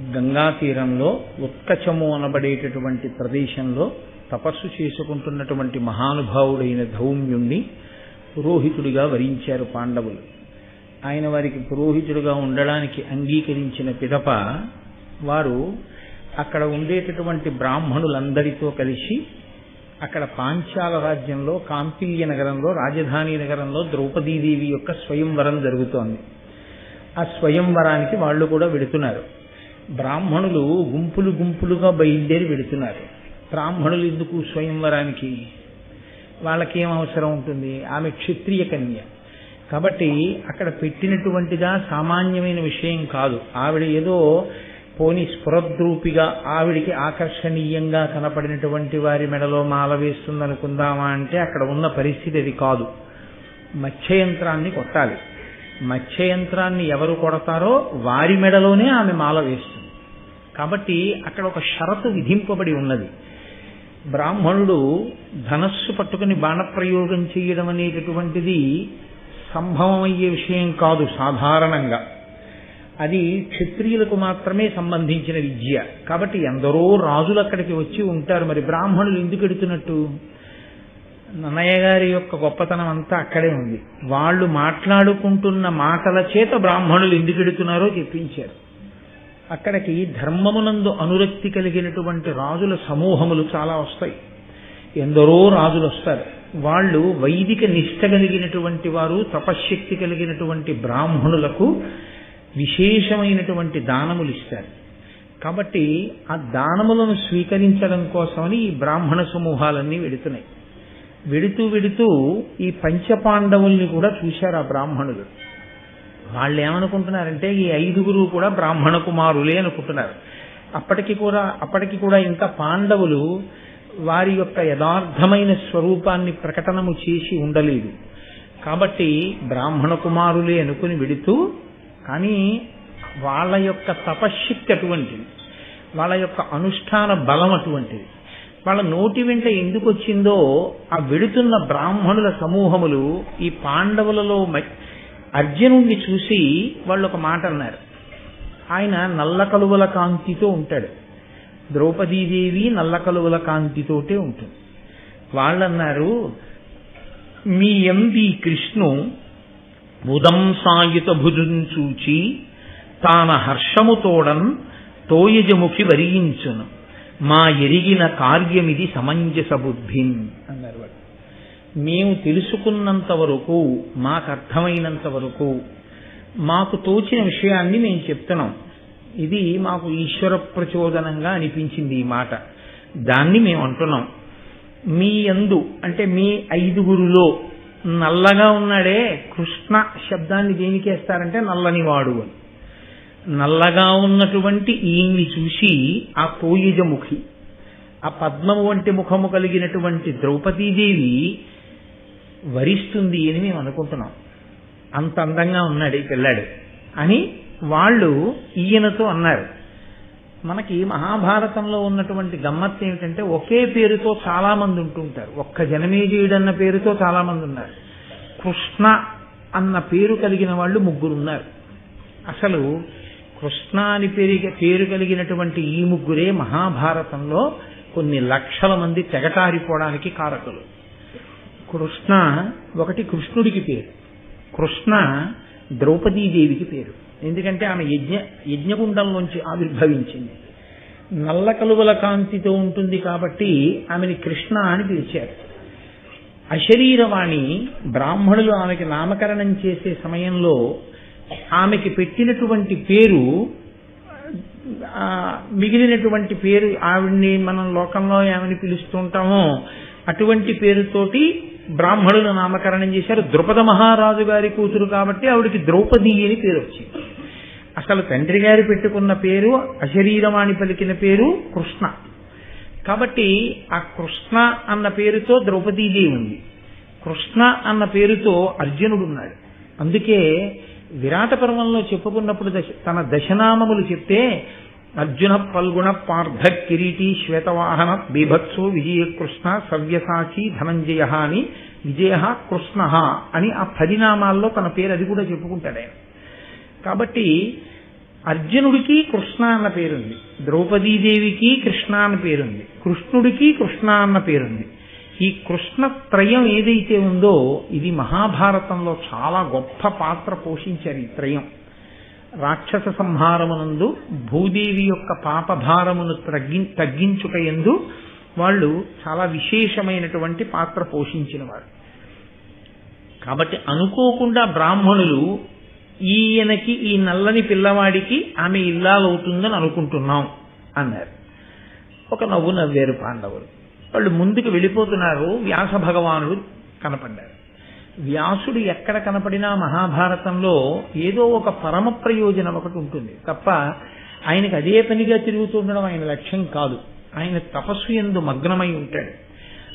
గంగా తీరంలో ఉత్కచము అనబడేటటువంటి ప్రదేశంలో తపస్సు చేసుకుంటున్నటువంటి మహానుభావుడైన ధౌమ్యుణ్ణి పురోహితుడిగా వరించారు పాండవులు. ఆయన వారికి పురోహితుడిగా ఉండడానికి అంగీకరించిన పిదప వారు అక్కడ ఉండేటటువంటి బ్రాహ్మణులందరితో కలిసి అక్కడ పాంచాల రాజ్యంలో కాంపిల్య నగరంలో రాజధాని నగరంలో ద్రౌపదీదేవి యొక్క స్వయంవరం జరుగుతోంది. ఆ స్వయంవరానికి వాళ్ళు కూడా వెడుతున్నారు. బ్రాహ్మణులు గుంపులు గుంపులుగా బయలుదేరి వెడుతున్నారు బ్రాహ్మణులు ఎందుకు స్వయంవరానికి? వాళ్ళకేం అవసరం ఉంటుంది? ఆమె క్షత్రియ కన్య. కాబట్టి అక్కడ పెట్టినటువంటిదా సామాన్యమైన విషయం కాదు. ఆవిడ ఏదో పోని స్ఫురద్రూపిగా ఆవిడికి ఆకర్షణీయంగా కనపడినటువంటి వారి మెడలో మాల వేస్తుందనుకుందామా అంటే అక్కడ ఉన్న పరిస్థితి అది కాదు. మత్స్యయంత్రాన్ని కొట్టాలి. మత్స్యయంత్రాన్ని ఎవరు కొడతారో వారి మెడలోనే ఆమె మాల వేస్తుంది. కాబట్టి అక్కడ ఒక షరతు విధింపబడి ఉన్నది. బ్రాహ్మణుడు ధనస్సు పట్టుకుని బాణప్రయోగం చేయడం అనేటటువంటిది సంభవమయ్యే విషయం కాదు సాధారణంగా. అది క్షత్రియులకు మాత్రమే సంబంధించిన విద్య. కాబట్టి ఎందరో రాజులు అక్కడికి వచ్చి ఉంటారు. మరి బ్రాహ్మణులు ఎందుకు ఎడుతున్నట్టు? నన్నయ్య గారి యొక్క గొప్పతనం అంతా అక్కడే ఉంది. వాళ్ళు మాట్లాడుకుంటున్న మాటల చేత బ్రాహ్మణులు ఎందుకెడుతున్నారో చెప్పించారు. అక్కడికి ధర్మమునందు అనురక్తి కలిగినటువంటి రాజుల సమూహములు చాలా వస్తాయి. ఎందరో రాజులు వస్తారు. వాళ్ళు వైదిక నిష్ట కలిగినటువంటి వారు తపశ్శక్తి కలిగినటువంటి బ్రాహ్మణులకు విశేషమైనటువంటి దానములు ఇస్తారు. కాబట్టి ఆ దానములను స్వీకరించడం కోసమని ఈ బ్రాహ్మణ సమూహాలన్నీ వెడుతున్నాయి. వెడుతూ వెడుతూ ఈ పంచపాండవుల్ని కూడా చూశారు ఆ బ్రాహ్మణులు. వాళ్ళు ఏమనుకుంటున్నారంటే ఈ ఐదుగురు కూడా బ్రాహ్మణ కుమారులే అనుకుంటున్నారు. అప్పటికి కూడా అప్పటికి కూడా ఇంకా పాండవులు వారి యొక్క యథార్థమైన స్వరూపాన్ని ప్రకటనము చేసి ఉండలేదు. కాబట్టి బ్రాహ్మణ కుమారులే అనుకుని వెడుతూ కానీ వాళ్ళ యొక్క తపశ్శక్తి అటువంటిది వాళ్ళ యొక్క అనుష్ఠాన బలం అటువంటిది వాళ్ళ నోటి వెంట ఎందుకు వచ్చిందో ఆ వెడుతున్న బ్రాహ్మణుల సమూహములు ఈ పాండవులలో అర్జునుణ్ణి చూసి వాళ్ళు ఒక మాట అన్నారు. ఆయన నల్ల కలువల కాంతితో ఉంటాడు. ద్రౌపదీదేవి నల్ల కలువల కాంతితోటే ఉంటుంది. వాళ్ళన్నారు మీ ఎంది కృష్ణు ఉదంసాయుత భుజుం చూచి తాన హర్షముతోడన్ తోయజముఖి వరించును. మా ఎరిగిన కార్యమిది సమంజస బుద్ధిన్ అన్నారు వాడు. మేము తెలుసుకున్నంత వరకు మాకు అర్థమైనంత వరకు మాకు తోచిన విషయాన్ని మేము చెప్తున్నాం. ఇది మాకు ఈశ్వర ప్రచోదనంగా అనిపించింది ఈ మాట. దాన్ని మేము అంటున్నాం. మీ అందు అంటే మీ ఐదుగురులో నల్లగా ఉన్నాడే కృష్ణ శబ్దాన్ని దేనికేస్తారంటే నల్లని వాడు అని. నల్లగా ఉన్నటువంటి ఈయన్ని చూసి ఆ కోయిజముఖి ఆ పద్మము వంటి ముఖము కలిగినటువంటి ద్రౌపదీదేవి వరిస్తుంది అని మేము అనుకుంటున్నాం. అంత అందంగా ఉన్నాడు ఈ పిల్లాడు అని వాళ్ళు ఈయనతో అన్నారు. మనకి మహాభారతంలో ఉన్నటువంటి గమ్మత్తు ఏమిటంటే ఒకే పేరుతో చాలా మంది ఉంటుంటారు. ఒక్క జనమేజయుడు అన్న పేరుతో చాలా మంది ఉన్నారు. కృష్ణ అన్న పేరు కలిగిన వాళ్ళు ముగ్గురు ఉన్నారు అసలు కృష్ణ అని పేరు పేరు కలిగినటువంటి ఈ ముగ్గురే మహాభారతంలో కొన్ని లక్షల మంది తెగటారిపోవడానికి కారకులు. కృష్ణ ఒకటి కృష్ణుడికి పేరు. కృష్ణ ద్రౌపదీదేవికి పేరు. ఎందుకంటే ఆమె యజ్ఞ యజ్ఞగుండంలోంచి ఆవిర్భవించింది. నల్ల కలువల కాంతితో ఉంటుంది కాబట్టి ఆమెని కృష్ణ అని పిలిచారు. అశరీరవాణి బ్రాహ్మణులు ఆమెకి నామకరణం చేసే సమయంలో ఆమెకి పెట్టినటువంటి పేరు మిగిలినటువంటి పేరు ఆవిడ్ని మనం లోకంలో ఏమని పిలుస్తుంటామో అటువంటి పేరుతోటి బ్రాహ్మణులు నామకరణం చేశారు. ద్రుపద మహారాజు గారి కూతురు కాబట్టి ఆవిడికి ద్రౌపది అని పేరు వచ్చింది. అసలు తండ్రి గారు పెట్టుకున్న పేరు అశరీరవాణి పలికిన పేరు కృష్ణ. కాబట్టి ఆ కృష్ణ అన్న పేరుతో ద్రౌపదీదేవి ఉంది. కృష్ణ అన్న పేరుతో అర్జునుడు ఉన్నాడు. అందుకే విరాట పర్వంలో చెప్పుకున్నప్పుడు దశ తన దశనామములు చెప్తే అర్జున పల్గుణ పార్థ కిరీటి శ్వేతవాహన బీభత్సో విజయకృష్ణ సవ్యసాచి ధనంజయ అని విజయ కృష్ణ అని ఆ పది నామాల్లో తన పేరు అది కూడా చెప్పుకుంటాడు. ఆయన కాబట్టి అర్జునుడికి కృష్ణ అన్న పేరుంది. ద్రౌపదీదేవికి కృష్ణ అన్న పేరుంది. కృష్ణుడికి కృష్ణ అన్న పేరుంది. ఈ కృష్ణ త్రయం ఏదైతే ఉందో ఇది మహాభారతంలో చాలా గొప్ప పాత్ర పోషించారు ఈ త్రయం. రాక్షస సంహారమునందు భూదేవి యొక్క పాపభారమును తగ్గి తగ్గించుట ఎందు వాళ్ళు చాలా విశేషమైనటువంటి పాత్ర పోషించిన వారు కాబట్టి అనుకోకుండా బ్రాహ్మణులు ఈయనకి ఈ నల్లని పిల్లవాడికి ఆమె ఇల్లాలవుతుందని అనుకుంటున్నాం అన్నారు. ఒక నవ్వు నవ్వారు పాండవులు. వాళ్ళు ముందుకు వెళ్ళిపోతున్నారు. వ్యాస భగవానుడు కనపడ్డారు వ్యాసుడు ఎక్కడ కనపడినా మహాభారతంలో ఏదో ఒక పరమ ప్రయోజనం ఒకటి ఉంటుంది. తప్ప ఆయనకు అదే పనిగా తిరుగుతుండడం ఆయన లక్ష్యం కాదు. ఆయన తపస్సు ఎందు మగ్నమై ఉంటాడు.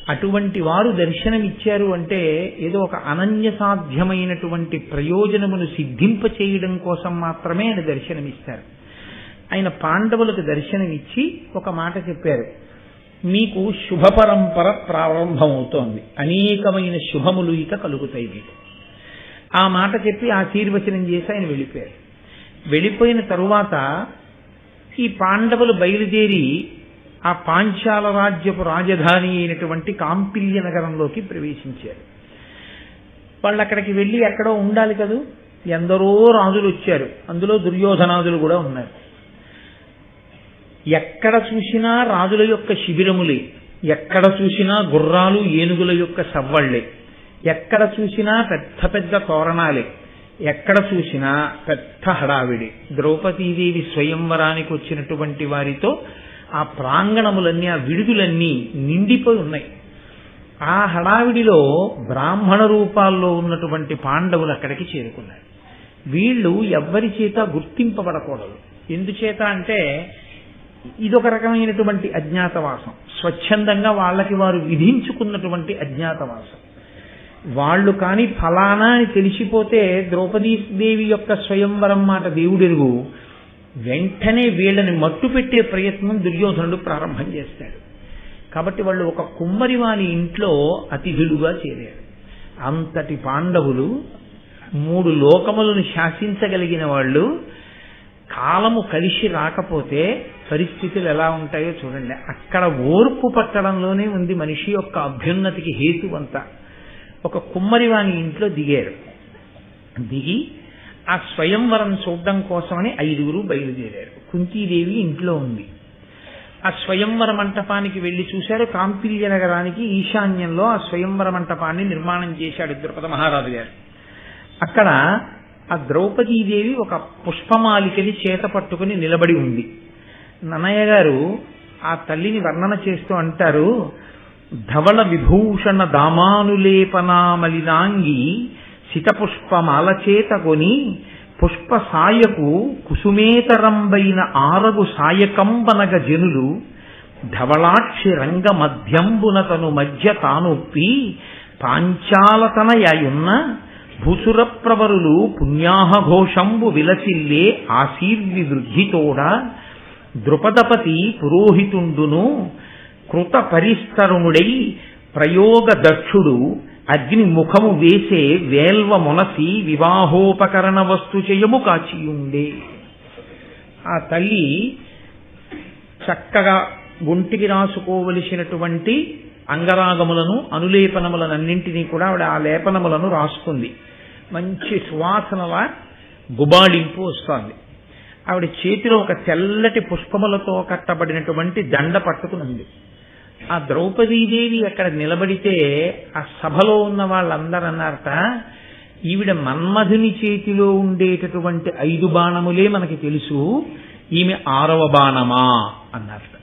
అటువంటి వారు దర్శనమిచ్చారు అంటే ఏదో ఒక అనన్య సాధ్యమైనటువంటి ప్రయోజనమును సిద్ధింప చేయడం కోసం మాత్రమే ఆయన దర్శనమిస్తారు. ఆయన పాండవులకు దర్శనమిచ్చి ఒక మాట చెప్పారు. మీకు శుభ పరంపర ప్రారంభమవుతోంది. అనేకమైన శుభములు ఇక కలుగుతాయి మీకు. ఆ మాట చెప్పి ఆశీర్వచనం చేసి ఆయన వెళ్ళిపోయారు. వెళ్ళిపోయిన తరువాత ఈ పాండవులు బయలుదేరి ఆ పాంచాల రాజ్యపు రాజధాని అయినటువంటి కాంపిల్య నగరంలోకి ప్రవేశించారు. వాళ్ళు అక్కడికి వెళ్ళి ఎక్కడో ఉండాలి కదూ? ఎందరో రాజులు వచ్చారు. అందులో దుర్యోధనాదులు కూడా ఉన్నారు. ఎక్కడ చూసినా రాజుల యొక్క శిబిరములే. ఎక్కడ చూసినా గుర్రాలు ఏనుగుల యొక్క సవ్వళ్ళే ఎక్కడ చూసినా పెద్ద పెద్ద తోరణాలే. ఎక్కడ చూసినా పెద్ద హడావిడి. ద్రౌపదీదేవి స్వయంవరానికి వచ్చినటువంటి వారితో ఆ ప్రాంగణములన్నీ ఆ విడుదలన్నీ నిండిపోయి ఉన్నాయి. ఆ హడావిడిలో బ్రాహ్మణ రూపాల్లో ఉన్నటువంటి పాండవులు అక్కడికి చేరుకున్నారు. వీళ్ళు ఎవ్వరి చేత గుర్తింపబడకూడదు. ఎందుచేత అంటే ఇదొక రకమైనటువంటి అజ్ఞాతవాసం. స్వచ్ఛందంగా వాళ్ళకి వారు విధించుకున్నటువంటి అజ్ఞాతవాసం. వాళ్ళు కాని ఫలానా అని తెలిసిపోతే ద్రౌపదీదేవి యొక్క స్వయంవరం మాట దేవుడెరుగు. వెంటనే వీళ్ళని మట్టు పెట్టే ప్రయత్నం దుర్యోధనుడు ప్రారంభం చేస్తాడు. కాబట్టి వాళ్ళు ఒక కుమ్మరి వాని ఇంట్లో అతిథులుగా చేరారు. అంతటి పాండవులు మూడు లోకములను శాసించగలిగిన వాళ్ళు కాలము కలిసి రాకపోతే పరిస్థితులు ఎలా ఉంటాయో చూడండి. అక్కడ ఓర్పు పట్టడంలోనే ఉంది మనిషి యొక్క అభ్యున్నతికి హేతువంతా ఒక కుమ్మరివాని ఇంట్లో దిగారు. దిగి ఆ స్వయంవరం చూడడం కోసమని ఐదుగురు బయలుదేరారు. కుంతీదేవి ఇంట్లో ఉంది. ఆ స్వయంవర మంటపానికి వెళ్ళి చూశారు. కాంపిల్య నగరానికి ఈశాన్యంలో ఆ స్వయంవర మంటపాన్ని నిర్మాణం చేశాడు ద్రుపద మహారాజు గారు. అక్కడ ఆ ద్రౌపదీదేవి ఒక పుష్పమాలికని చేత పట్టుకుని నిలబడి ఉంది. నన్నయ్య గారు ఆ తల్లిని వర్ణన చేస్తూ అంటారు ధవళ విభూషణ దామానులేపనామలినాంగి సితపుష్పమాలచేత కొని పుష్ప సాయకు కుసుమేతరంబైన ఆరగు సాయకంబనగ జనులు ధవళాక్షి రంగ మధ్యంబునతను మధ్య తానొప్పి పాంచాలతనయాయున్న భూసురప్రవరులు పుణ్యాహఘోషంబు విలసిల్లే ఆశీర్వివృద్ధితోడ ద్రుపదపతి పురోహితుండును కృత పరిస్తరుణుడై ప్రయోగ దక్షుడు అగ్ని ముఖము వేసే వేల్వ మొనసి వివాహోపకరణ వస్తు చేయము కాచియుండే. ఆ తల్లి చక్కగా ఒంటికి రాసుకోవలసినటువంటి అంగరాగములను అనులేపనములనన్నింటినీ కూడా ఆవిడ ఆ లేపనములను రాసుకుంది మంచి సువాసనల గుబాళింపు వస్తుంది. ఆవిడ చేతిలో ఒక తెల్లటి పుష్పములతో కట్టబడినటువంటి దండ పట్టుకునుంది. ఆ ద్రౌపదీదేవి అక్కడ నిలబడితే ఆ సభలో ఉన్న వాళ్ళందరూ అన్నారట ఈవిడ మన్మధుని చేతిలో ఉండేటటువంటి ఐదు బాణములే మనకి తెలుసు ఈమె ఆరవ బాణమా అన్నారట.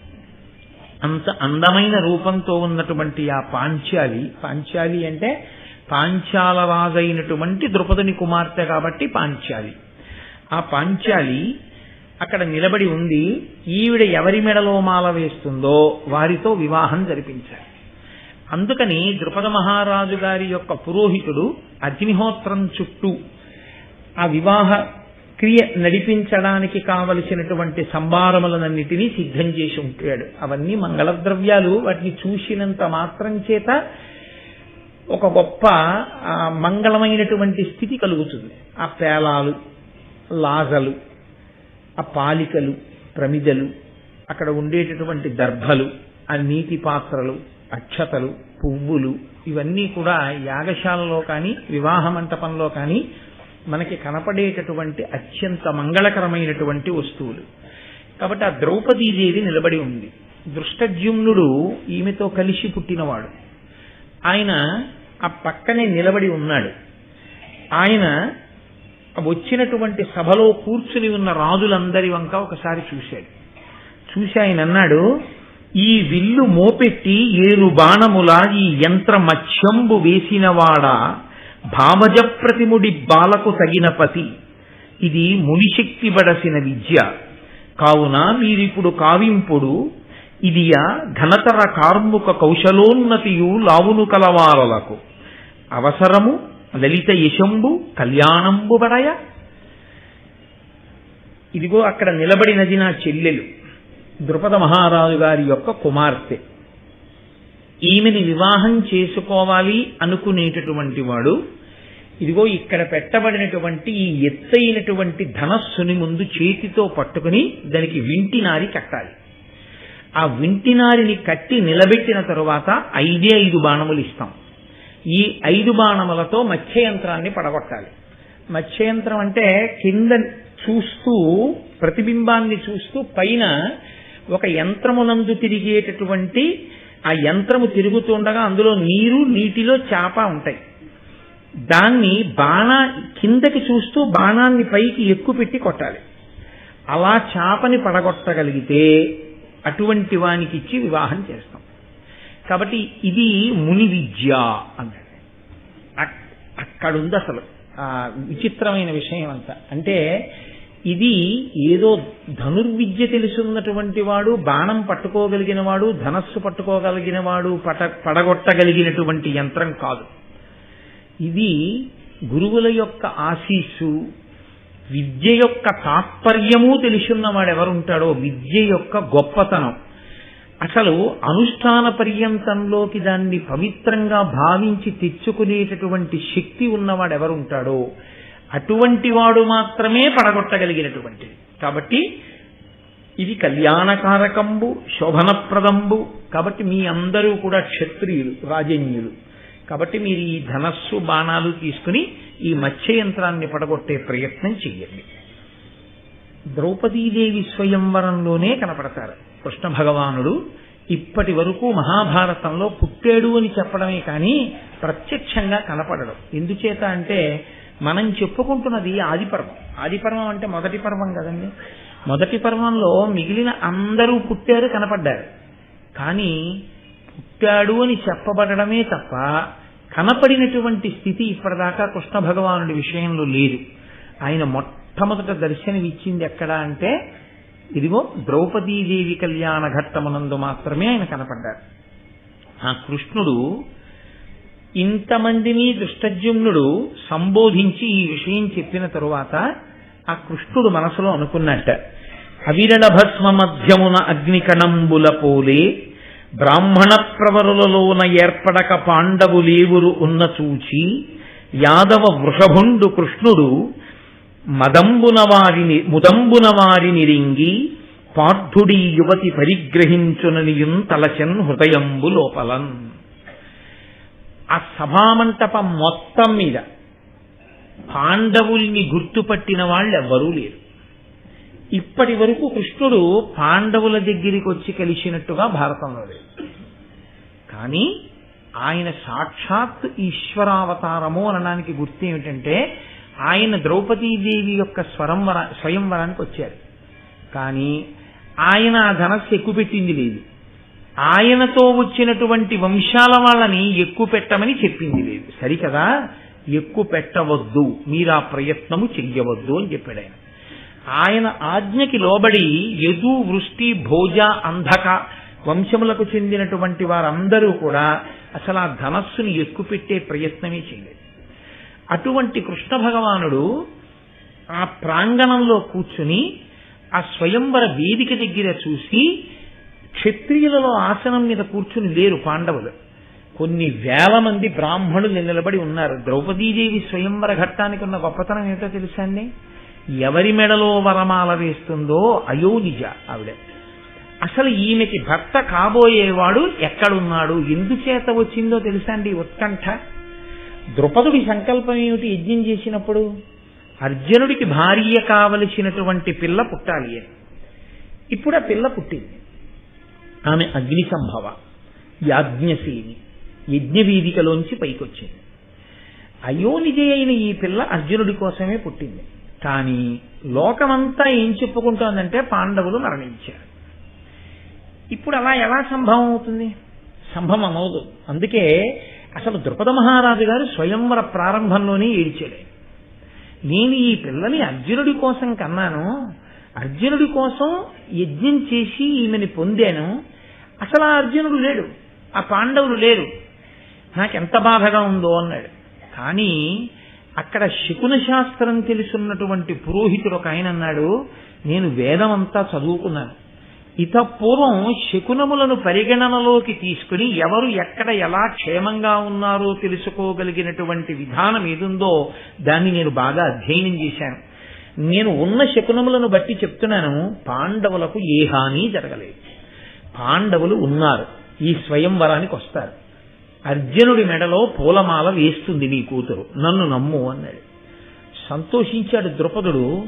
అంత అందమైన రూపంతో ఉన్నటువంటి ఆ పాంచాలి పాంచాలి అంటే పాంచాల రాజైనటువంటి ద్రుపదుని కుమార్తె కాబట్టి పాంచాలి. ఆ పాంచాలి అక్కడ నిలబడి ఉంది ఈవిడ ఎవరి మెడలో మాల వేస్తుందో వారితో వివాహం జరిపించారు. అందుకని ద్రుపద మహారాజు గారి యొక్క పురోహితుడు అగ్నిహోత్రం చుట్టూ ఆ వివాహ క్రియ నడిపించడానికి కావలసినటువంటి సంభారములనన్నిటినీ సిద్ధం చేసి ఉంటాడు. అవన్నీ మంగళ ద్రవ్యాలు వాటిని చూసినంత మాత్రం చేత ఒక గొప్ప మంగళమైనటువంటి స్థితి కలుగుతుంది. ఆ పేలాలు లాజలు ఆ పాలికలు ప్రమిదలు అక్కడ ఉండేటటువంటి దర్భలు ఆ నీటి పాత్రలు అక్షతలు పువ్వులు ఇవన్నీ కూడా యాగశాలలో కానీ వివాహ మంటపంలో కానీ మనకి కనపడేటటువంటి అత్యంత మంగళకరమైనటువంటి వస్తువులు. కాబట్టి ఆ ద్రౌపదీదేవి నిలబడి ఉంది. దృష్టజ్యుమ్నుడు ఈమెతో కలిసి పుట్టినవాడు. ఆయన ఆ పక్కనే నిలబడి ఉన్నాడు. ఆయన వచ్చినటువంటి సభలో కూర్చుని ఉన్న రాజులందరి వంక ఒకసారి చూశాడు. చూసి ఆయన అన్నాడు ఈ విల్లు మోపెట్టి ఏరు బాణముల ఈ యంత్ర మత్స్యంబు వేసినవాడా? భామజ ప్రతిముడి బాలకు తగిన పతి. ఇది మునిశక్తి బడసిన విద్య. కావున మీరిప్పుడు కావింపుడు. ఇదియా ఘనతర కార్ముక కౌశలోన్నతియు లావును కలవారలకు. అవసరము లలిత యశంబు కళ్యాణంబు వడయ ఇదిగో అక్కడ నిలబడినది నా చెల్లెలు ద్రుపద మహారాజు గారి యొక్క కుమార్తె. ఈమెని వివాహం చేసుకోవాలి అనుకునేటటువంటి వాడు ఇదిగో ఇక్కడ పెట్టబడినటువంటి ఈ ఎత్తైనటువంటి ధనస్సుని ముందు చేతితో పట్టుకుని దానికి వింటినారి కట్టాలి. ఆ వింటినారిని కట్టి నిలబెట్టిన తరువాత ఐదే ఐదు బాణములు ఇస్తాం. ఈ ఐదు బాణములతో మత్స్యయంత్రాన్ని పడగొట్టాలి. మత్స్యయంత్రం అంటే కింద చూస్తూ ప్రతిబింబాన్ని చూస్తూ పైన ఒక యంత్రమునందు తిరిగేటటువంటి ఆ యంత్రము తిరుగుతుండగా అందులో నీరు నీటిలో చేప ఉంటాయి. దాన్ని బాణ కిందకి చూస్తూ బాణాన్ని పైకి ఎక్కుపెట్టి కొట్టాలి. అలా చాపని పడగొట్టగలిగితే అటువంటి వానికి ఇచ్చి వివాహం చేస్తారు కాబట్టి ఇది ముని విద్య అన్నాడు. అక్కడుంది అసలు. ఆ విచిత్రమైన విషయం అంతా. అంటే ఇది ఏదో ధనుర్విద్య తెలుసున్నటువంటి వాడు బాణం పట్టుకోగలిగిన వాడు ధనస్సు పట్టుకోగలిగిన వాడు పట పడగొట్టగలిగినటువంటి యంత్రం కాదు. ఇది గురువుల యొక్క ఆశీస్సు విద్య యొక్క తాత్పర్యము తెలుసున్నవాడు ఎవరుంటాడో విద్య యొక్క గొప్పతనం. అసలు అనుష్ఠాన పర్యంతంలోకి దాన్ని పవిత్రంగా భావించి తెచ్చుకునేటటువంటి శక్తి ఉన్నవాడు ఎవరుంటాడో అటువంటి వాడు మాత్రమే పడగొట్టగలిగినటువంటిది కాబట్టి ఇది కళ్యాణకారకంబు శోభనప్రదంబు కాబట్టి మీ అందరూ కూడా క్షత్రియులు రాజన్యులు. కాబట్టి మీరు ఈ ధనస్సు బాణాలు తీసుకుని ఈ మత్స్య యంత్రాన్ని పడగొట్టే ప్రయత్నం చేయండి. ద్రౌపదీదేవి స్వయంవరంలోనే కనపడతారు. కృష్ణ భగవానుడు ఇప్పటి వరకు మహాభారతంలో పుట్టాడు అని చెప్పడమే కానీ ప్రత్యక్షంగా కనపడడం. ఎందుచేత అంటే మనం చెప్పుకుంటున్నది ఆదిపర్వం. ఆదిపర్వం అంటే మొదటి పర్వం కదండి. మొదటి పర్వంలో మిగిలిన అందరూ పుట్టారు కనపడ్డారు. కానీ పుట్టాడు అని చెప్పబడమే తప్ప కనపడినటువంటి స్థితి ఇప్పటిదాకా కృష్ణ భగవానుడి విషయంలో లేదు. ఆయన మొట్ట మొట్టమొదట దర్శనమిచ్చింది ఎక్కడ అంటే ఇదిగో ద్రౌపదీదేవి కళ్యాణ ఘట్టమునందు మాత్రమే ఆయన కనపడ్డారు. ఆ కృష్ణుడు ఇంతమందిని దృష్టజ్యుమ్నుడు సంబోధించి ఈ విషయం చెప్పిన తరువాత ఆ కృష్ణుడు మనసులో అనుకున్నట్ట అవిరళభస్మ మధ్యమున అగ్నికణంబుల పోలే బ్రాహ్మణ ప్రవరులలోన ఏర్పడక పాండవులేవురు ఉన్న చూచి యాదవ వృషభుండు కృష్ణుడు మదంబున వారిని ముదంబున వారిని రింగి పార్థుడి యువతి పరిగ్రహించుననియున్ తలచన్ హృదయంబు లోపలం ఆ సభామంటపం మొత్తం మీద పాండవుల్ని గుర్తుపట్టిన వాళ్ళెవ్వరూ లేరు. ఇప్పటి వరకు కృష్ణుడు పాండవుల దగ్గరికి వచ్చి కలిసినట్టుగా భారతంలో లేదు. కానీ ఆయన సాక్షాత్ ఈశ్వరావతారము అనడానికి గుర్తు ఏమిటంటే ఆయన ద్రౌపదీదేవి యొక్క స్వరంవర స్వయంవరానికి వచ్చారు. కానీ ఆయన ఆ ధనస్సు ఎక్కువ పెట్టింది లేదు. ఆయనతో వచ్చినటువంటి వంశాల వాళ్ళని ఎక్కువ పెట్టమని చెప్పింది లేదు. సరికదా? ఎక్కువ పెట్టవద్దు. మీరు ఆ ప్రయత్నము చెయ్యవద్దు అని చెప్పాడు ఆయన. ఆయన ఆజ్ఞకి లోబడి యదు వృష్టి భోజ అంధక వంశములకు చెందినటువంటి వారందరూ కూడా అసలు ఆ ధనస్సుని ఎక్కుపెట్టే ప్రయత్నమే చేయలేదు అటువంటి కృష్ణ భగవానుడు ఆ ప్రాంగణంలో కూర్చుని ఆ స్వయంవర వేదిక దగ్గర చూసి క్షత్రియులలో ఆసనం మీద కూర్చుని లేరు పాండవులు. కొన్ని వేల మంది బ్రాహ్మణులు నిలబడి ఉన్నారు. ద్రౌపదీదేవి స్వయంవర ఘట్టానికి ఉన్న గొప్పతనం ఏమిటో తెలుసా అండి? ఎవరి మెడలో వరమాల వేస్తుందో అయోనిజ ఆవిడ. అసలు ఈమెకి భర్త కాబోయేవాడు ఎక్కడున్నాడు? ఎందుచేత వచ్చిందో తెలుసా అండి ఉత్కంఠ? ద్రుపదుడి సంకల్పం ఏమిటి యజ్ఞం చేసినప్పుడు? అర్జునుడికి భార్య కావలసినటువంటి పిల్ల పుట్టాలి అని. ఇప్పుడు ఆ పిల్ల పుట్టింది. ఆమె అగ్ని సంభవ యాజ్ఞసేని యజ్ఞవీదికలోంచి పైకొచ్చింది. అయోనిజయ అయిన ఈ పిల్ల అర్జునుడి కోసమే పుట్టింది. కానీ లోకమంతా ఏం చెప్పుకుంటోందంటే పాండవులు మరణించారు. ఇప్పుడు అలా ఎలా సంభవం అవుతుంది? సంభవం అవదు అందుకే అసలు ద్రుపద మహారాజు గారు స్వయంవర ప్రారంభంలోనే ఏడ్చాడు నేను ఈ పిల్లని అర్జునుడి కోసం కన్నాను అర్జునుడి కోసం యజ్ఞం చేసి ఈమెని పొందాను అసలు ఆ అర్జునుడు లేడు ఆ పాండవులు లేరు. నాకెంత బాధగా ఉందో అన్నాడు. కానీ అక్కడ శకున శాస్త్రం తెలుసున్నటువంటి పురోహితుడు ఒక ఆయన అన్నాడు నేను వేదం అంతా చదువుకున్నాను. ఇతపూర్వం శకునములను పరిగణనలోకి తీసుకుని ఎవరు ఎక్కడ ఎలా క్షేమంగా ఉన్నారో తెలుసుకోగలిగినటువంటి విధానం ఏదుందో దాన్ని నేను బాగా అధ్యయనం చేశాను. నేను ఉన్న శకునములను బట్టి చెప్తున్నాను పాండవులకు ఏ హాని జరగలేదు. పాండవులు ఉన్నారు ఈ స్వయంవరానికి వస్తారు. అర్జునుడి మెడలో పూలమాల వేస్తుంది నీ కూతురు నన్ను నమ్ము అన్నాడు. సంతోషించాడు ద్రుపదుడు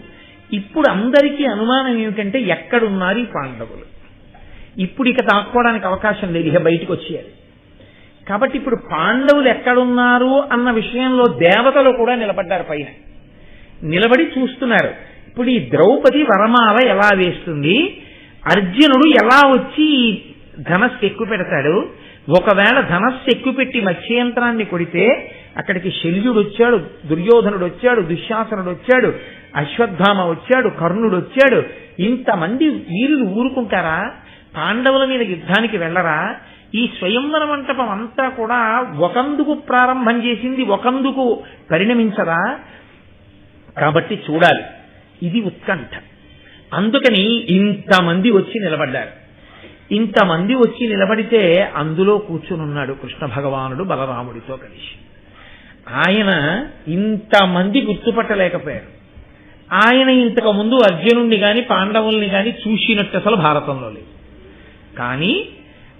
ఇప్పుడు అందరికీ అనుమానం ఏమిటంటే ఎక్కడున్నారు ఈ పాండవులు? ఇప్పుడు ఇక దాక్కోవడానికి అవకాశం లేదు ఇక బయటకు వచ్చేయాలి. కాబట్టి ఇప్పుడు పాండవులు ఎక్కడున్నారు అన్న విషయంలో దేవతలు కూడా నిలబడ్డారు పైన. నిలబడి చూస్తున్నారు. ఇప్పుడు ఈ ద్రౌపది వరమాల ఎలా వేస్తుంది? అర్జునుడు ఎలా వచ్చి ఈ ధనస్సు ఎక్కువ పెడతాడు ఒకవేళ ధనస్సు ఎక్కువ పెట్టి మత్స్యంత్రాన్ని కొడితే అక్కడికి శల్యుడు వచ్చాడు దుర్యోధనుడు వచ్చాడు దుశ్శాసనుడు వచ్చాడు అశ్వత్థామ వచ్చాడు కర్ణుడు వచ్చాడు. ఇంతమంది వీరులు ఊరుకుంటారా? పాండవుల మీద యుద్ధానికి వెళ్ళరా? ఈ స్వయంవర మంటపం అంతా కూడా ఒకందుకు ప్రారంభం చేసింది ఒకందుకు పరిణమించదా? కాబట్టి చూడాలి. ఇది ఉత్కంఠ. అందుకని ఇంతమంది వచ్చి నిలబడ్డారు. ఇంతమంది వచ్చి నిలబడితే అందులో కూర్చునున్నాడు కృష్ణ భగవానుడు బలరాముడితో కలిసి. ఆయన ఇంతమంది గుర్తుపట్టలేకపోయారు. ఆయన ఇంతకు ముందు అర్జునుణ్ణి గాని పాండవుల్ని గాని చూసినట్టు అసలు భారతంలో లేదు. కానీ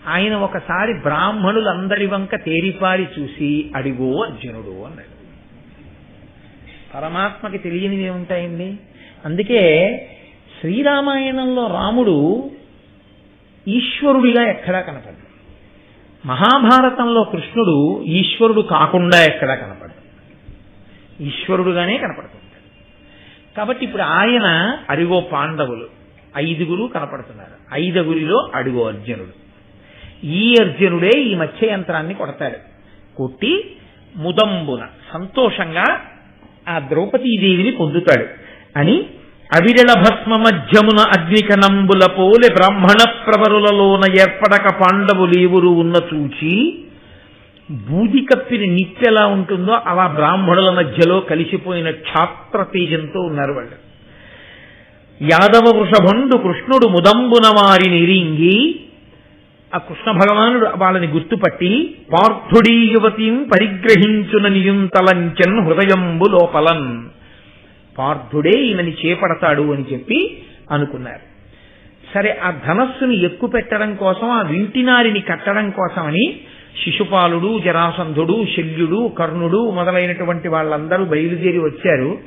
ఆయన ఒకసారి బ్రాహ్మణులందరి వంక తేరిపారి చూసి అడిగో అర్జునుడు అన్నాడు. పరమాత్మకి తెలియనివి ఏముంటాయండి? అందుకే శ్రీరామాయణంలో రాముడు ఈశ్వరుడిగా ఎక్కడా కనపడ్డాడు మహాభారతంలో కృష్ణుడు ఈశ్వరుడు కాకుండా ఎక్కడా కనపడదు. ఈశ్వరుడుగానే కనపడుతుంటాడు. కాబట్టి ఇప్పుడు ఆయన అరిగో పాండవులు. ఐదుగురు కనపడుతున్నారు. ఐదుగురిలో అడుగో అర్జునుడు. ఈ అర్జునుడే ఈ మత్స్య యంత్రాన్ని కొడతాడు. కొట్టి ముదంబున సంతోషంగా ఆ ద్రౌపదీదేవిని పొందుతాడు అని అవిరళ భస్మ మధ్యమున అగ్నికనంబుల పోలె బ్రాహ్మణ ప్రవరులలోన ఏర్పడక పాండవులేవురు ఉన్న చూచి బూది కప్పిన నిత్యలా ఉంటుందో అలా బ్రాహ్మణుల మధ్యలో కలిసిపోయిన క్షాత్ర తేజంతో ఉన్నారు వాళ్ళు. యాదవ వృషభండు కృష్ణుడు ముదంబున వారి నిరింగి ఆ కృష్ణ భగవానుడు వాళ్ళని గుర్తుపట్టి పార్థుడీ యువతీం పరిగ్రహించున నియుంతలంచన్ హృదయంబు లోపలన్. పార్థుడే ఈమెని చేపడతాడు అని చెప్పి అనుకున్నారు. సరే ఆ ధనస్సుని ఎక్కు పెట్టడం కోసం ఆ వింటినారిని కట్టడం కోసమని శిశుపాలుడు జరాసంధుడు శల్యుడు కర్ణుడు మొదలైనటువంటి వాళ్ళందరూ బయలుదేరి వచ్చారు.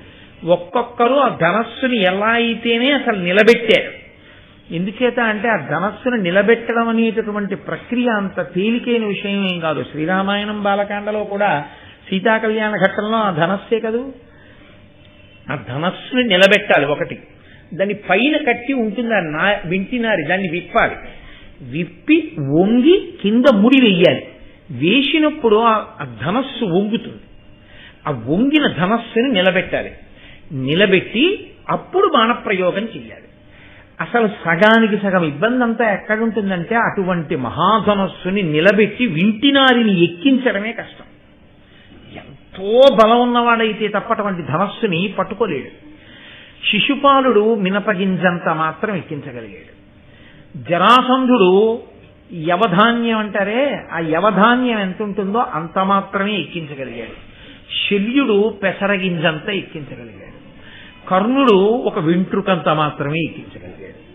ఒక్కొక్కరు ఆ ధనస్సుని ఎలా అయితేనే అసలు నిలబెట్టారు. ఎందుచేత అంటే ఆ ధనస్సును నిలబెట్టడం అనేటటువంటి ప్రక్రియ అంత తేలికైన విషయం ఏం కాదు. శ్రీరామాయణం బాలకాండలో కూడా సీతాకళ్యాణ ఘట్టంలో ఆ ధనస్సే కదూ? ఆ ధనస్సుని నిలబెట్టాలి ఒకటి. దాని పైన కట్టి ఉంటుంది ఆ నా వింటినారి దాన్ని విప్పాలి. విప్పి వంగి కింద ముడి వెయ్యాలి. వేసినప్పుడు ఆ ధనస్సు వంగుతుంది. ఆ వంగిన ధనస్సుని నిలబెట్టాలి. నిలబెట్టి అప్పుడు బాణప్రయోగం చెయ్యాలి. అసలు సగానికి సగం ఇబ్బంది అంతా ఎక్కడుంటుందంటే అటువంటి మహాధనస్సుని నిలబెట్టి వింటినారిని ఎక్కించడమే కష్టం. ఎంతో బలం ఉన్నవాడైతే తప్ప అటువంటి ధనస్సుని పట్టుకోలేడు. శిశుపాలుడు మినపగింజంత మాత్రం ఎక్కించగలిగాడు. జరాసంధుడు యవధాన్యం అంటారే ఆ యవధాన్యం ఎంత ఉంటుందో అంత మాత్రమే ఎక్కించగలిగాడు. శల్యుడు పెసరగింజంత ఎక్కించగలిగాడు. కర్ణుడు ఒక వెంట్రుకంత మాత్రమే ఎక్కించగలిగాడు.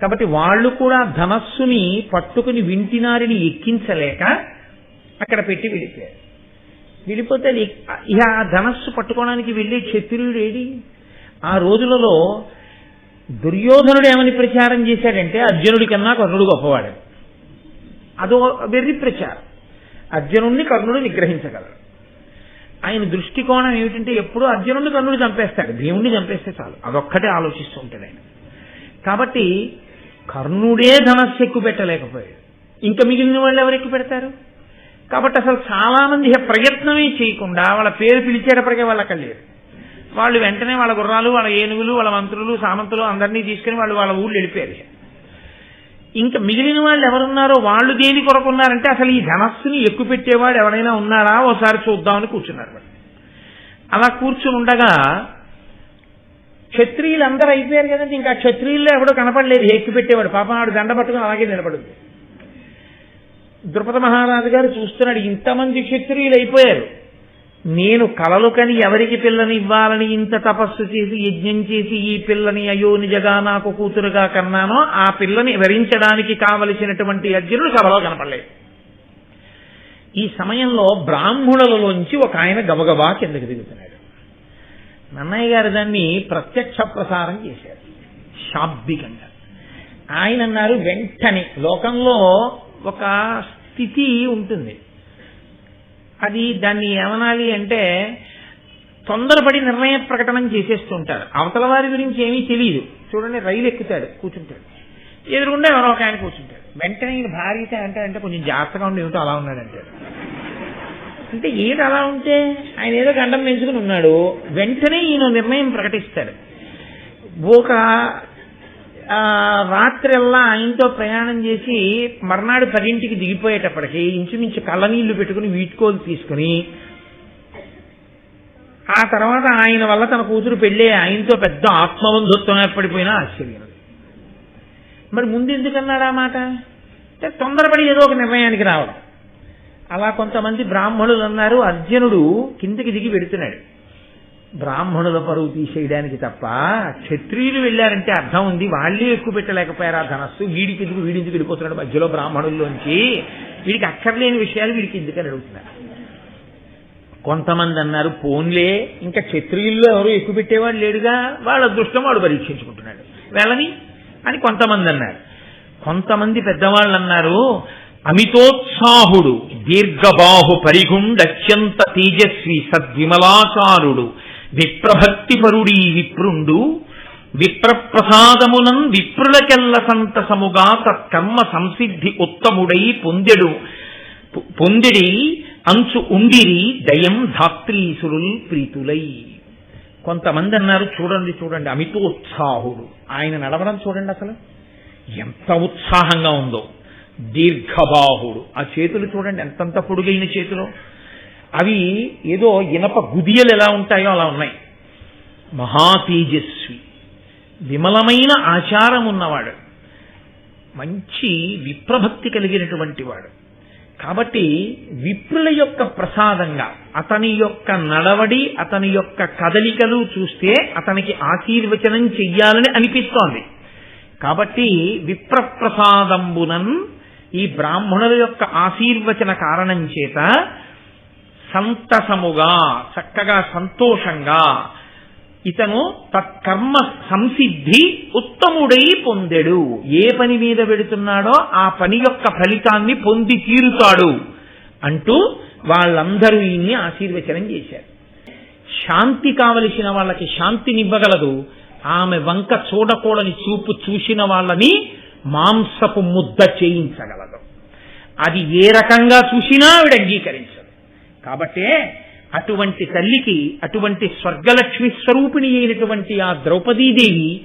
కాబట్టి వాళ్ళు కూడా ధనస్సుని పట్టుకుని వింటినారిని ఎక్కించలేక అక్కడ పెట్టి వెళ్ళిపోయారు వెళ్ళిపోతే అది ఇక ఆ ధనస్సు పట్టుకోవడానికి వెళ్ళి క్షత్రియుడు ఏడి? ఆ రోజులలో దుర్యోధనుడు ఏమని ప్రచారం చేశాడంటే అర్జునుడి కన్నా కర్ణుడు గొప్పవాడు. అదో వెర్రి ప్రచారం. అర్జునుడిని కర్ణుడు నిగ్రహించగలడు. ఆయన దృష్టికోణం ఏమిటంటే ఎప్పుడు అర్జునుడిని కర్ణుడు చంపేస్తాడు. దేవుణ్ణి చంపేస్తే చాలు. అదొక్కటే ఆలోచిస్తూ ఉంటాడు ఆయన. కాబట్టి కర్ణుడే ధనస్సు ఎక్కువ పెట్టలేకపోయాడు ఇంకా మిగిలిన వాళ్ళు ఎవరు ఎక్కువ పెడతారు? కాబట్టి అసలు చాలా మంది ప్రయత్నమే చేయకుండా వాళ్ళ పేరు పిలిచేటప్పటికే వాళ్ళు అక్కడ లేరు. వాళ్ళు వెంటనే వాళ్ళ గుర్రాలు వాళ్ళ ఏనుగులు వాళ్ళ మంత్రులు సామంతులు అందరినీ తీసుకుని వాళ్ళు వాళ్ళ ఊళ్ళు వెళ్ళిపోయారు ఇంకా మిగిలిన వాళ్ళు ఎవరున్నారో వాళ్ళు దేని కొరకు ఉన్నారంటే అసలు ఈ ధనస్సుని ఎక్కువ పెట్టేవాడు ఎవరైనా ఉన్నారా? ఓసారి చూద్దామని కూర్చున్నారు వాళ్ళు. అలా కూర్చుని ఉండగా క్షత్రియులు అందరూ అయిపోయారు కదండి. ఇంకా క్షత్రియుల్లో ఎవడో కనపడలేదు. ఎక్కువ పెట్టేవాడు. పాపం ఆడు దండ పట్టుకుని అలాగే నిలబడింది. ద్రుపద మహారాజు గారు చూస్తున్నాడు ఇంతమంది క్షత్రియులు అయిపోయారు నేను కలలు కని ఎవరికి పిల్లని ఇవ్వాలని ఇంత తపస్సు చేసి యజ్ఞం చేసి ఈ పిల్లని అయ్యో నిజగా నాకు కూతురుగా కన్నానో ఆ పిల్లని వరించడానికి కావలసినటువంటి అర్జునుడు సభలో కనపడలేదు. ఈ సమయంలో బ్రాహ్మణులలోంచి ఒక ఆయన గబగబా కిందకి దిగుతున్నాడు. నన్నయ్య గారు దాన్ని ప్రత్యక్ష ప్రసారం చేశారు. శాబ్దికంగా. ఆయన అన్నారు వెంటనే లోకంలో ఒక స్థితి ఉంటుంది. అది దాన్ని ఏమనాలి అంటే తొందరపడి నిర్ణయ ప్రకటన చేసేస్తుంటారు. అవతల వారి గురించి ఏమీ తెలియదు. చూడండి రైలు ఎక్కుతాడు కూర్చుంటాడు. ఎదురుకుండా ఎవరో ఒక ఆయన కూర్చుంటాడు. వెంటనే ఈయన భార్యతో అంటే అంటే కొంచెం జాగ్రత్తగా ఉండి ఏమిటో అలా ఉన్నాడంటాడు. అంటే ఏది అలా ఉంటే ఆయన ఏదో గండం పెంచుకుని ఉన్నాడు. వెంటనే ఈయన నిర్ణయం ప్రకటిస్తాడు. ఒక రాత్రిల్లా ఆయనతో ప్రయాణం చేసి మర్నాడు పదింటికి దిగిపోయేటప్పటికి ఇంచుమించు కళ్ళనీళ్ళు పెట్టుకుని వీటుకోలు తీసుకుని ఆ తర్వాత ఆయన వల్ల తన కూతురు పెళ్ళే ఆయనతో పెద్ద ఆత్మబంధుత్వం ఏర్పడిపోయినా ఆశ్చర్యం. మరి ముందు ఎందుకన్నాడు ఆ మాట? అంటే తొందరపడి ఏదో ఒక నిర్ణయానికి రావడం అలా కొంతమంది బ్రాహ్మణులు అన్నారు అర్జునుడు కిందికి దిగి పెడుతున్నాడు బ్రాహ్మణుల పరువు తీసేయడానికి తప్ప క్షత్రియులు వెళ్ళారంటే అర్థం ఉంది. వాళ్ళే ఎక్కువ పెట్టలేకపోయారు ఆ ధనస్సు. వీడికి ఎందుకు వీడిందుకు వెళ్ళిపోతున్నాడు మధ్యలో బ్రాహ్మణుల్లోంచి? వీడికి అక్కర్లేని విషయాలు వీడికి ఎందుకని అడుగుతున్నారు. కొంతమంది అన్నారు పోన్లే ఇంకా క్షత్రియుల్లో ఎవరు ఎక్కువ పెట్టేవాడు లేడుగా? వాళ్ళ అదృష్టం వాడు పరీక్షించుకుంటున్నాడు. వెళ్ళని? అని కొంతమంది అన్నారు. కొంతమంది పెద్దవాళ్ళు అన్నారు అమితోత్సాహుడు దీర్ఘబాహు పరిగుండత్యంత తేజస్వి సద్విమలాచారుడు విప్రభక్తిపరుడీ విప్రుండు విప్రప్రసాదమునం విప్రులకెల్ల సంతసముగా తత్కర్మ సంసిద్ధి ఉత్తముడై పొందెడు. పొందిడి అంచు ఉండిరి దయం ధాత్రీసురుల్ ప్రీతులై. కొంతమంది అన్నారు చూడండి చూడండి అమితోత్సాహుడు. ఆయన నడవడం చూడండి అసలు. ఎంత ఉత్సాహంగా ఉందో. దీర్ఘబాహుడు. ఆ చేతులు చూడండి ఎంతంత పొడుగైన చేతులు. అవి ఏదో ఇనప గుదియలు ఎలా ఉంటాయో అలా ఉన్నాయి. మహాతేజస్వి విమలమైన ఆచారం ఉన్నవాడు. మంచి విప్రభక్తి కలిగినటువంటి వాడు. కాబట్టి విప్రుల యొక్క ప్రసాదంగా అతని యొక్క నడవడి అతని యొక్క కదలికలు చూస్తే అతనికి ఆశీర్వచనం చెయ్యాలని అనిపిస్తోంది. కాబట్టి విప్రప్రసాదంబునన్ ఈ బ్రాహ్మణుల యొక్క ఆశీర్వచన కారణం చేత సంతసముగా చక్కగా సంతోషంగా. ఇతను తత్కర్మ సంసిద్ధి ఉత్తముడై పొందెడు. ఏ పని మీద పెడుతున్నాడో ఆ పని యొక్క ఫలితాన్ని పొంది తీరుతాడు అంటూ వాళ్ళందరూ ఈయన్ని ఆశీర్వచనం చేశారు. శాంతి కావలసిన వాళ్ళకి శాంతినివ్వగలదు. ఆమె వంక చూడకూడని చూపు చూసిన వాళ్ళని మాంసపు ముద్ద చేయించగలదు. అది ఏ రకంగా చూసినా ఆవిడ అంగీకరించదు కాబట్టే అటువంటి తల్లికి అటువంటి స్వర్గలక్ష్మి స్వరూపిణి అయినటువంటి ఆ ద్రౌపదీదేవి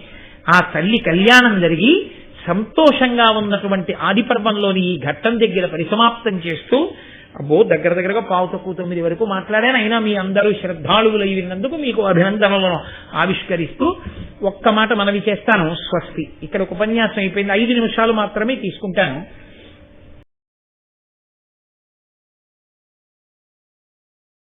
ఆ తల్లి కళ్యాణం జరిగి సంతోషంగా ఉన్నటువంటి ఆదిపర్వంలోని ఈ ఘట్టం దగ్గర పరిసమాప్తం చేస్తూ అబ్బో దగ్గర దగ్గరగా పావు తక్కువ తొమ్మిది వరకు మాట్లాడాను. అయినా మీ అందరూ శ్రద్ధాళువులై విన్నందుకు మీకు అభినందనలను ఆవిష్కరిస్తూ ఒక్క మాట మనవి చేస్తాను. స్వస్తి. ఇక్కడ ఉపన్యాసం అయిపోయింది. ఐదు నిమిషాలు మాత్రమే తీసుకుంటాను.